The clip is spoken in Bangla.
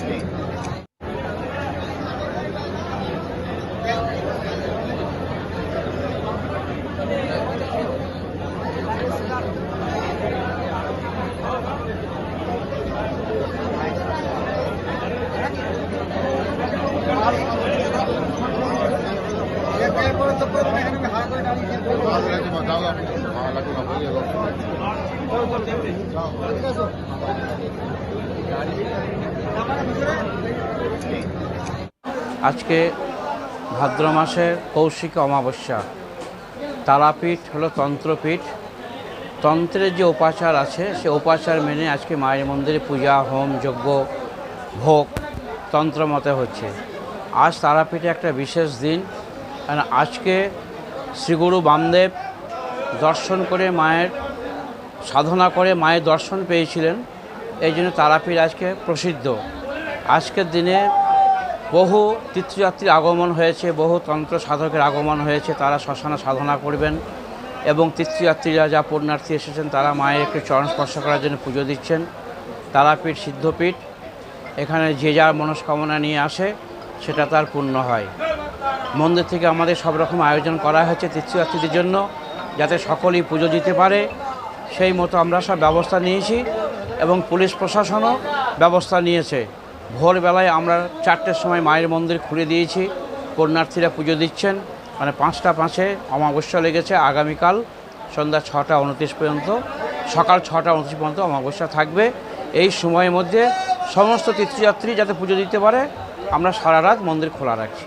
ঠিক আছে আজকে ভাদ্র মাসের কৌশিক অমাবস্যা। তারাপীঠ হলো তন্ত্রপীঠ। তন্ত্রের যে উপাচার আছে সে উপাচার মেনে আজকে মায়ের মন্দিরে পূজা হোম যজ্ঞ ভোগ তন্ত্র মতে হচ্ছে। আজ তারাপীঠে একটা বিশেষ দিন। কারণ আজকে শ্রীগুরু বামদেব দর্শন করে মায়ের সাধনা করে মায়ের দর্শন পেয়েছিলেন। এই জন্য তারাপীঠ আজকে প্রসিদ্ধ। আজকের দিনে বহু তীর্থযাত্রীর আগমন হয়েছে, বহু তন্ত্র সাধকের আগমন হয়েছে, তারা শ্মশানে সাধনা করবেন এবং তীর্থযাত্রীরা যা পুণ্যার্থী এসেছেন, তারা মায়ের একটু চরণ স্পর্শ করার জন্য পুজো দিচ্ছেন। তারাপীঠ সিদ্ধপীঠ, এখানে যে যার মনস্কামনা নিয়ে আসে, সেটা তার পূর্ণ হয়। মন্দির থেকে আমাদের সব রকম আয়োজন করা হয়েছে তীর্থযাত্রীদের জন্য, যাতে সকলেই পুজো দিতে পারে। সেই মতো আমরা সব ব্যবস্থা নিয়েছি এবং পুলিশ প্রশাসনও ব্যবস্থা নিয়েছে। ভোরবেলায় আমরা চারটের সময় মায়ের মন্দির খুলে দিয়েছি। পুণ্যার্থীরা পুজো দিচ্ছেন। মানে পাঁচটা পাঁচে অমাবস্যা লেগেছে আগামীকাল, সন্ধ্যা ছটা উনত্রিশ পর্যন্ত। সকাল ছটা উনত্রিশ পর্যন্ত অমাবস্যা থাকবে। এই সময়ের মধ্যে সমস্ত তীর্থযাত্রী যাতে পুজো দিতে পারে, আমরা সারা রাত মন্দির খোলা রাখছি।